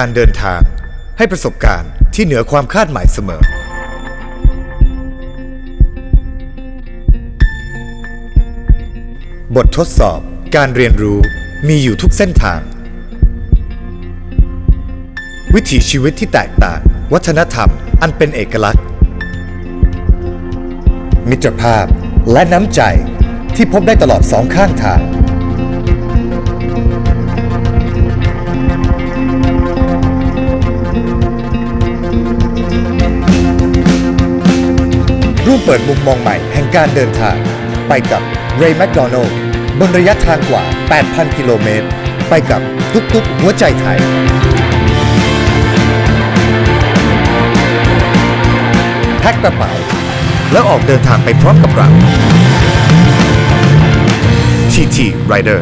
การเดินทางให้ประสบการณ์ที่เหนือความคาดหมายเสมอ บททดสอบการเรียนรู้มีอยู่ทุกเส้นทาง วิถีชีวิตที่แตกต่าง วัฒนธรรมอันเป็นเอกลักษณ์ มิตรภาพและน้ำใจที่พบได้ตลอดสองข้างทาง ร่วมเปิดมุมมองใหม่แห่งการเดินทาง ไปกับ Ray McDonald บนระยะทางกว่า 8,000 กิโลเมตร ไปกับทุกทุกๆหัวใจไทย แพ็คกระเป๋า แล้วออกเดินทางไปพร้อมกับเรา TT Rider